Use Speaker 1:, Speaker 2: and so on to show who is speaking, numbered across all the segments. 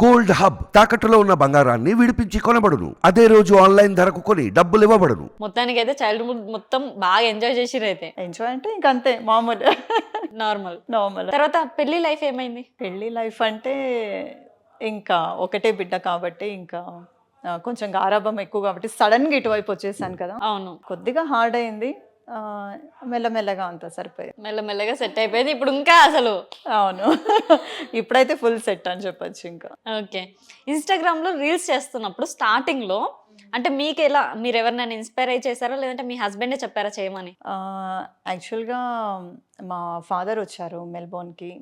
Speaker 1: Gold hub తాకట్టులో ఉన్న బంగారాన్ని విడిపించి కొనబడును. అదే రోజు ఆన్లైన్ ధరకు కొని డబ్బులు ఇవ్వబడును.
Speaker 2: మొత్తానికి అయితే చైల్డ్హుడ్ మొత్తం బాగా ఎంజాయ్ చేసిర్రు అయితే.
Speaker 3: ఎంజాయ్ అంటే ఇంక అంతే మామూలు
Speaker 2: నార్మల్
Speaker 3: నార్మల్
Speaker 2: తర్వాత పెళ్ళి లైఫ్ ఏమైంది?
Speaker 3: పెళ్ళి లైఫ్ అంటే ఇంకా ఒకటే బిడ్డ కాబట్టి ఇంకా కొంచెం గారాభం ఎక్కువ కాబట్టి సడన్గా ఇటువైపు వచ్చేసాను కదా.
Speaker 2: అవును.
Speaker 3: కొద్దిగా హార్డ్ అయింది. మెల్లమెల్లగా అంత సరిపోయింది.
Speaker 2: మెల్లమెల్లగా సెట్ అయిపోయింది. ఇప్పుడు ఇంకా అసలు.
Speaker 3: అవును. ఇప్పుడైతే ఫుల్ సెట్ అని చెప్పొచ్చు ఇంకా.
Speaker 2: ఓకే. ఇన్స్టాగ్రామ్లో రీల్స్ చేస్తున్నప్పుడు స్టార్టింగ్లో అంటే మీకు ఎలా మీరు ఎవరినైనా ఇన్స్పైర్ అయ్యి చేశారా? లేదంటే మీ హస్బెండే చెప్పారా చేయమని?
Speaker 3: యాక్చువల్గా మా ఫాదర్ వచ్చారు మెల్బోర్న్కి.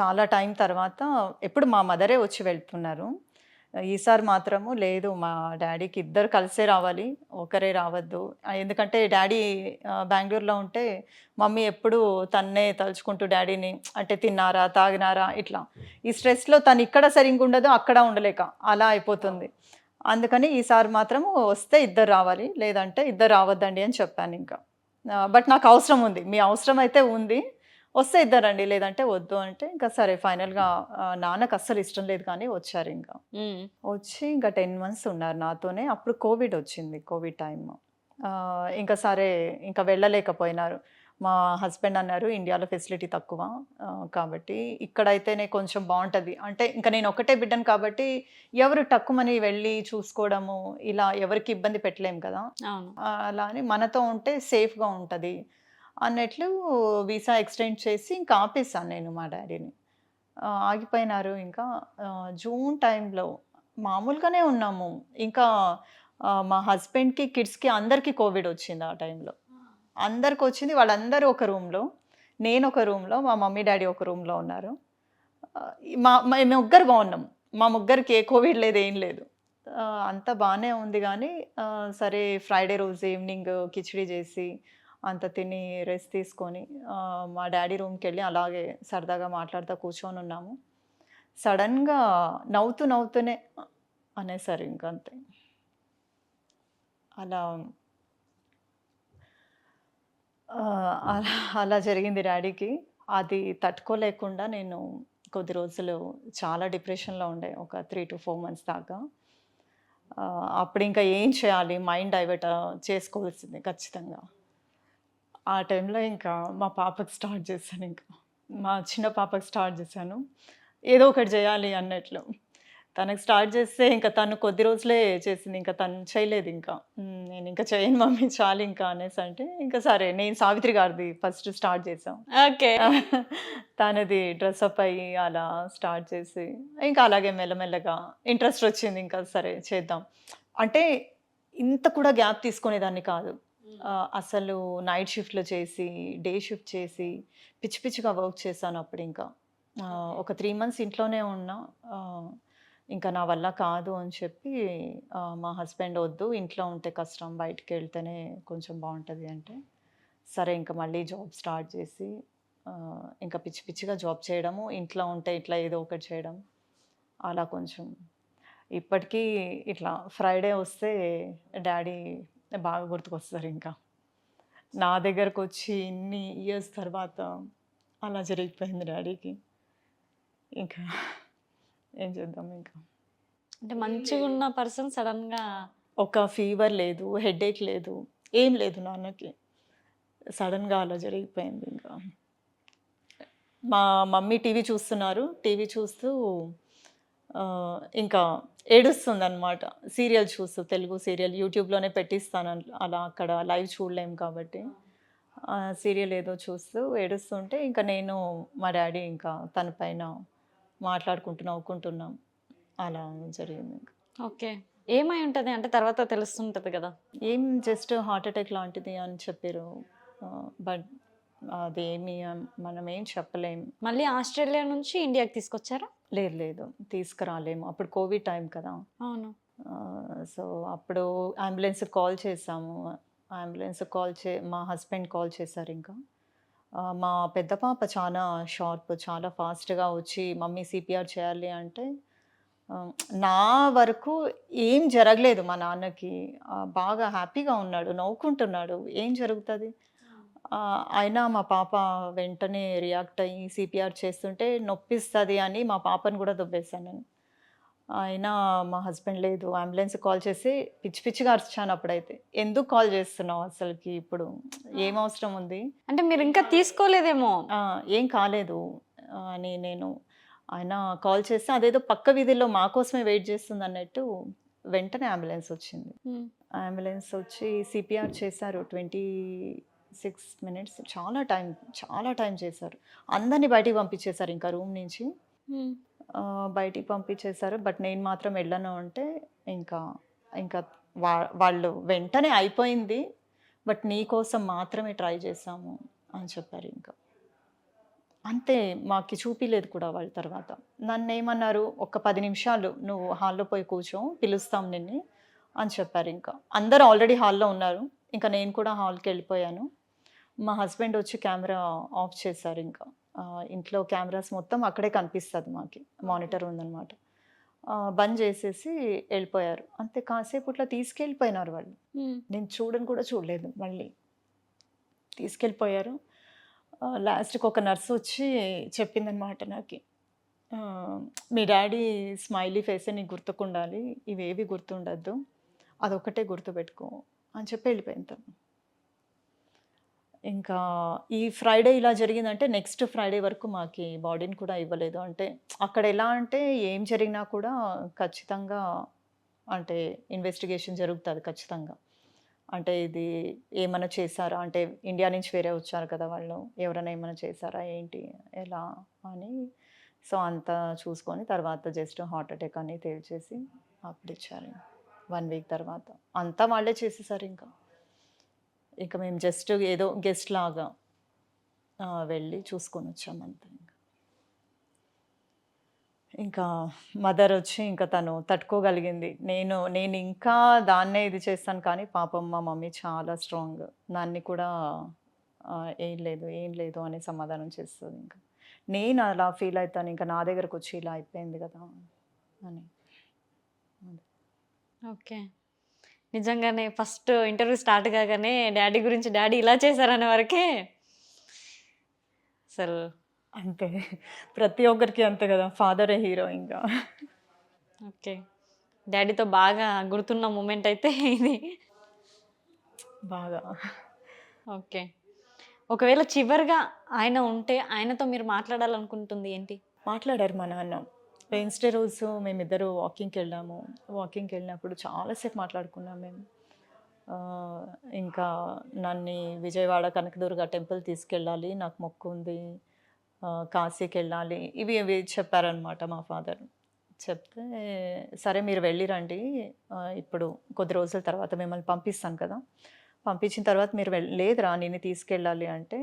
Speaker 3: చాలా టైం తర్వాత ఎప్పుడు మా మదరే వచ్చి వెళ్తున్నారు. ఈసారి మాత్రము లేదు. మా డాడీకి ఇద్దరు కలిసే రావాలి. ఒకరే రావద్దు. ఎందుకంటే డాడీ బెంగళూరులో ఉంటే మమ్మీ ఎప్పుడు తన్నే తలుచుకుంటూ డాడీని అంటే తిన్నారా తాగినారా ఇట్లా. ఈ స్ట్రెస్లో తను ఇక్కడ సరిగ్గా ఉండదు అక్కడ ఉండలేక అలా అయిపోతుంది. అందుకని ఈసారి మాత్రము వస్తే ఇద్దరు రావాలి. లేదంటే ఇద్దరు రావద్దండి అని చెప్పాను ఇంకా. బట్ నాకు అవసరం ఉంది. మీ అవసరం అయితే ఉంది. వస్తే ఇద్దరండి లేదంటే వద్దు అంటే ఇంకా సరే ఫైనల్గా నాన్నకు అస్సలు ఇష్టం లేదు కానీ వచ్చారు ఇంకా. వచ్చి ఇంకా టెన్ మంత్స్ ఉన్నారు నాతోనే. అప్పుడు కోవిడ్ వచ్చింది కోవిడ్ టైం ఇంకా సరే ఇంకా వెళ్ళలేకపోయినారు. మా హస్బెండ్ అన్నారు ఇండియాలో ఫెసిలిటీ తక్కువ. కాబట్టి ఇక్కడైతేనే కొంచెం బాగుంటుంది. అంటే ఇంకా నేను ఒకటే బిడ్డను కాబట్టి ఎవరు తక్కువని వెళ్ళి చూసుకోవడము ఇలా ఎవరికి ఇబ్బంది పెట్టలేం కదా. అలా అని మనతో ఉంటే సేఫ్గా ఉంటుంది. అన్నట్లు వీసా ఎక్స్టెండ్ చేసి ఇంకా ఆపేసాను నేను మా డాడీని. ఆగిపోయినారు ఇంకా. జూన్ టైంలో మామూలుగానే ఉన్నాము. ఇంకా మా హస్బెండ్కి కిడ్స్కి అందరికీ కోవిడ్ వచ్చింది ఆ టైంలో. అందరికి వచ్చింది. వాళ్ళందరూ ఒక రూమ్లో. నేను ఒక రూమ్లో. మా మమ్మీ డాడీ ఒక రూమ్లో ఉన్నారు. మా మేము ముగ్గురు బాగున్నాం. మా ముగ్గురికి ఏ కోవిడ్ లేదు ఏం లేదు. అంత అంతా బాగానే ఉంది కానీ సరే ఫ్రైడే రోజు ఈవినింగ్ కిచిడి చేసి అంత తిని రెస్ట్ తీసుకొని మా డాడీ రూమ్కి వెళ్ళి అలాగే సరదాగా మాట్లాడుతూ కూర్చొని ఉన్నాము. సడన్గా నవ్వుతూ నవ్వుతూనే అనేసారు ఇంకంతే. అలా అలా అలా జరిగింది డాడీకి. అది తట్టుకోలేకుండా నేను కొద్ది రోజులు చాలా డిప్రెషన్లో ఉండే ఒక త్రీ టు ఫోర్ మంత్స్ దాకా. అప్పుడు ఇంకా ఏం చేయాలి? మైండ్ డైవర్ట్ చేసుకోవాల్సింది ఖచ్చితంగా. ఆ టైంలో ఇంకా మా పాపకి స్టార్ట్ చేశాను ఇంకా. మా చిన్న పాపకి స్టార్ట్ చేశాను. ఏదో ఒకటి చేయాలి అన్నట్లు. తనకు స్టార్ట్ చేస్తే ఇంకా తను కొద్ది రోజులే చేసింది ఇంకా తను చేయలేదు ఇంకా. "మ్, నేను ఇంకా చేయను మమ్మీ చాలు ఇంకా అనేసి అంటే ఇంకా సరే నేను సావిత్రి గారిది ఫస్ట్ స్టార్ట్ చేసాం
Speaker 2: ఓకే.
Speaker 3: తనది డ్రెస్అప్ అయ్యి అలా స్టార్ట్ చేసి ఇంకా అలాగే మెల్లమెల్లగా ఇంట్రెస్ట్ వచ్చింది ఇంకా సరే చేద్దాం. అంటే ఇంత కూడా గ్యాప్ తీసుకునేదాన్ని కాదు. అసలు నైట్ షిఫ్ట్లో చేసి డే షిఫ్ట్ చేసి పిచ్చి పిచ్చిగా వర్క్ చేశాను అప్పుడు ఇంకా ఒక త్రీ మంత్స్ ఇంట్లోనే ఉన్నా. ఇంకా నా వల్ల కాదు అని చెప్పి మా హస్బెండ్ వద్దు ఇంట్లో ఉంటే కష్టం బయటికి వెళ్తేనే కొంచెం బాగుంటుంది అంటే సరే ఇంకా మళ్ళీ జాబ్ స్టార్ట్ చేసి ఇంకా పిచ్చి పిచ్చిగా జాబ్ చేయడము ఇంట్లో ఉంటే ఇట్లా ఏదో ఒకటి చేయడం అలా కొంచెం. ఇప్పటికీ ఇట్లా ఫ్రైడే వస్తే డాడీ బాగా గుర్తుకొస్తారు ఇంకా. నా దగ్గరకు వచ్చి ఇన్ని ఇయర్స్ తర్వాత అలా జరిగిపోయింది డాడీకి. ఇంకా ఏం చేద్దాం ఇంకా.
Speaker 2: అంటే మంచిగా ఉన్న పర్సన్ సడన్గా
Speaker 3: ఒక ఫీవర్ లేదు హెడేక్ లేదు ఏం లేదు నాన్నకి. సడన్గా అలా జరిగిపోయింది ఇంకా. మా మమ్మీ టీవీ చూస్తున్నారు. టీవీ చూస్తూ ఇంకా ఏడుస్తుంది అనమాట సీరియల్ చూస్తూ తెలుగు సీరియల్ యూట్యూబ్లోనే పెట్టిస్తాను అలా అక్కడ లైవ్ చూడలేం కాబట్టి. సీరియల్ ఏదో చూస్తూ ఏడుస్తుంటే ఇంకా నేను మా డాడీ ఇంకా తన పైన మాట్లాడుకుంటూ నవ్వుకుంటున్నాం అలా జరిగింది
Speaker 2: ఓకే. ఏమై ఉంటది? అంటే తర్వాత తెలుస్తుంటది కదా.
Speaker 3: ఏం జస్ట్ హార్ట్ అటాక్ లాంటిది అని చెప్పారు. బట్ అదేమి మనం ఏం చెప్పలేం.
Speaker 2: మళ్ళీ ఆస్ట్రేలియా నుంచి ఇండియాకి తీసుకొచ్చారా?
Speaker 3: లేదు లేదు. తీసుకురాలేము. అప్పుడు కోవిడ్ టైం కదా.
Speaker 2: అవును.
Speaker 3: సో అప్పుడు అంబులెన్స్ కాల్ చేసాము. అంబులెన్స్ కాల్ చే మా హస్బెండ్ కాల్ చేశారు ఇంకా. మా పెద్ద పాప చాలా షార్ప్ చాలా ఫాస్ట్గా వచ్చి మమ్మీ సిపిఆర్ చేయాలి అంటే నా వరకు ఏం జరగలేదు మా నాన్నకి. బాగా హ్యాపీగా ఉన్నాడు నవ్వుకుంటున్నాడు. ఏం జరుగుతుంది? అయినా మా పాప వెంటనే రియాక్ట్ అయ్యి సిపిఆర్ చేస్తుంటే నొప్పిస్తుంది అని మా పాపను కూడా దొబ్బేశాను నేను. అయినా మా హస్బెండ్ లేదు. అంబులెన్స్ కాల్ చేసి పిచ్చి పిచ్చిగా అరిచాను అప్పుడైతే. ఎందుకు కాల్ చేస్తున్నావు అసలుకి ఇప్పుడు? ఏం అవసరం ఉంది?
Speaker 2: అంటే మీరు ఇంకా తీసుకోలేదేమో?
Speaker 3: ఏం కాలేదు. అని నేను ఆయన కాల్ చేస్తే అదేదో పక్క వీధిలో మా కోసమే వెయిట్ చేస్తుంది అన్నట్టు వెంటనే అంబులెన్స్ వచ్చింది. అంబులెన్స్ వచ్చి సిపిఆర్ చేశారు. Twenty six minutes. చాలా టైం చాలా టైం చేశారు. అందరినీ బయటికి పంపించేశారు ఇంకా రూమ్ నుంచి. బయటికి పంపించేశారు బట్ నేను మాత్రం వెళ్ళను అంటే ఇంకా ఇంకా వా వాళ్ళు వెంటనే అయిపోయింది బట్ నీ కోసం మాత్రమే ట్రై చేసాము అని చెప్పారు ఇంకా. అంతే మాకు చూపిలేదు కూడా వాళ్ళ తర్వాత. నన్ను ఏమన్నారు ఒక పది నిమిషాలు నువ్వు హాల్లో పోయి కూర్చో పిలుస్తాం నిన్ను అని చెప్పారు ఇంకా. అందరూ ఆల్రెడీ హాల్లో ఉన్నారు. ఇంకా నేను కూడా హాల్కి వెళ్ళిపోయాను. మా హస్బెండ్ వచ్చి కెమెరా ఆఫ్ చేశారు ఇంకా. ఇంట్లో కెమెరాస్ మొత్తం అక్కడే కనిపిస్తుంది మాకి. మానిటర్ ఉందన్నమాట. బంద్ చేసేసి వెళ్ళిపోయారు. అంతే కాసేపు ఇట్లా తీసుకెళ్ళిపోయినారు వాళ్ళు. నేను చూడని కూడా చూడలేదు మళ్ళీ. తీసుకెళ్ళిపోయారు. లాస్ట్కి ఒక నర్స్ వచ్చి చెప్పిందనమాట నాకు. మీ డాడీ స్మైలీ ఫేసే నీకు గుర్తుకుండాలి. ఇవేవి గుర్తుండద్దు. అదొకటే గుర్తుపెట్టుకో అని చెప్పి వెళ్ళిపోయింది తను. ఇంకా ఈ ఫ్రైడే ఇలా జరిగిందంటే నెక్స్ట్ ఫ్రైడే వరకు మాకు బాడీని కూడా ఇవ్వలేదు. అంటే అక్కడ ఎలా అంటే ఏం జరిగినా కూడా ఖచ్చితంగా అంటే ఇన్వెస్టిగేషన్ జరుగుతుంది ఖచ్చితంగా. అంటే ఇది ఏమైనా చేశారా? అంటే ఇండియా నుంచి వేరే వచ్చారు కదా వాళ్ళు. ఎవరైనా ఏమైనా చేశారా? ఏంటి? ఎలా? అని. సో అంతా చూసుకొని తర్వాత జస్ట్ హార్ట్ అటాక్ అని తేల్చేసి అప్పుడు ఇచ్చారు. వన్ వీక్ తర్వాత. అంతా వాళ్ళే చేసేసారు ఇంకా. ఇంకా మేము జస్ట్ ఏదో గెస్ట్ లాగా వెళ్ళి చూసుకొని వచ్చాము అంతే ఇంకా. ఇంకా మదర్ వచ్చి ఇంకా తను తట్టుకోగలిగింది. నేను నేను ఇంకా దాన్నే ఇది చేస్తాను కానీ పాపం మా మమ్మీ చాలా స్ట్రాంగ్. దాన్ని కూడా ఏం లేదు ఏం లేదు అనే సమాధానం చేస్తుంది ఇంకా. నేను అలా ఫీల్ అవుతాను ఇంకా నా దగ్గరకు వచ్చి ఇలా అయిపోయింది కదా అని.
Speaker 2: ఓకే. నిజంగానే ఫస్ట్ ఇంటర్వ్యూ స్టార్ట్ కాగానే డాడీ గురించి డాడీ ఇలా చేశారనే వరకే. అసలు
Speaker 3: అంతే ప్రతి ఒక్కరికి అంతే కదా ఫాదరే హీరో ఇంకా.
Speaker 2: ఓకే. డాడీతో బాగా గుర్తున్న మూమెంట్ అయితే ఇది.
Speaker 3: బాగా.
Speaker 2: ఓకే. ఒకవేళ చివరిగా ఆయన ఉంటే ఆయనతో మీరు మాట్లాడాలనుకుంటుంది ఏంటి?
Speaker 3: మాట్లాడారు మా నాన్న. వెన్స్డే రోజు మేమిద్దరు వాకింగ్కి వెళ్ళాము. వాకింగ్కి వెళ్ళినప్పుడు చాలాసేపు మాట్లాడుకున్నాం మేము. ఇంకా నన్ను విజయవాడ కనకదుర్గ టెంపుల్ తీసుకెళ్ళాలి నాకు మొక్కు ఉంది. కాశీకి వెళ్ళాలి. ఇవి ఇవి చెప్పారనమాట మా ఫాదర్. చెప్తే సరే మీరు వెళ్ళిరండి ఇప్పుడు కొద్ది రోజుల తర్వాత మిమ్మల్ని పంపిస్తాను కదా. పంపించిన తర్వాత మీరు వెళ్ లేదురా నేను తీసుకెళ్ళాలి అంటే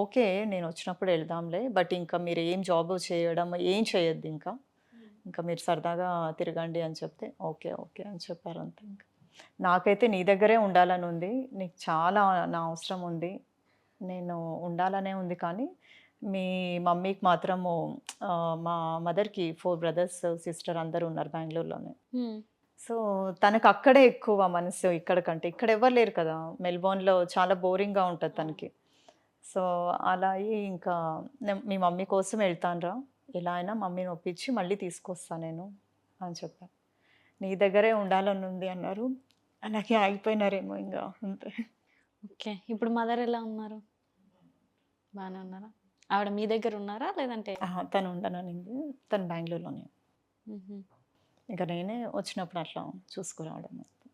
Speaker 3: ఓకే నేను వచ్చినప్పుడు వెళ్దాంలే. బట్ ఇంకా మీరు ఏం జాబ్ చేయడం ఏం చేయొద్దు ఇంకా. ఇంకా మీరు సరదాగా తిరగండి అని చెప్తే ఓకే ఓకే అని చెప్పారు అంతే ఇంకా. నాకైతే నీ దగ్గరే ఉండాలని ఉంది. నీకు చాలా నా అవసరం ఉంది. నేను ఉండాలనే ఉంది కానీ మీ మమ్మీకి మాత్రము మా మదర్కి ఫోర్ బ్రదర్స్ సిస్టర్ అందరూ ఉన్నారు బెంగళూరులోనే. సో తనకు అక్కడే ఎక్కువ మనసు ఇక్కడ కంటే. ఇక్కడ ఎవరు లేరు కదా. మెల్బోర్న్లో చాలా బోరింగ్గా ఉంటుంది తనకి. సో అలా అయ్యి ఇంకా మీ మమ్మీ కోసం వెళ్తానురా. ఎలా అయినా మమ్మీని ఒప్పించి మళ్ళీ తీసుకొస్తాను నేను అని చెప్పాను నీ దగ్గరే ఉండాలని ఉంది అన్నారు. అలాగే ఆగిపోయినారేమో ఇంకా అంతే.
Speaker 2: ఓకే. ఇప్పుడు మదర్ ఎలా ఉన్నారు? బాగానే ఉన్నారా? ఆవిడ మీ దగ్గర ఉన్నారా? లేదంటే
Speaker 3: తను ఉండననింది తను బెంగళూరులోనే. ఇంకా నేనే వచ్చినప్పుడు అట్లా చూసుకురావడం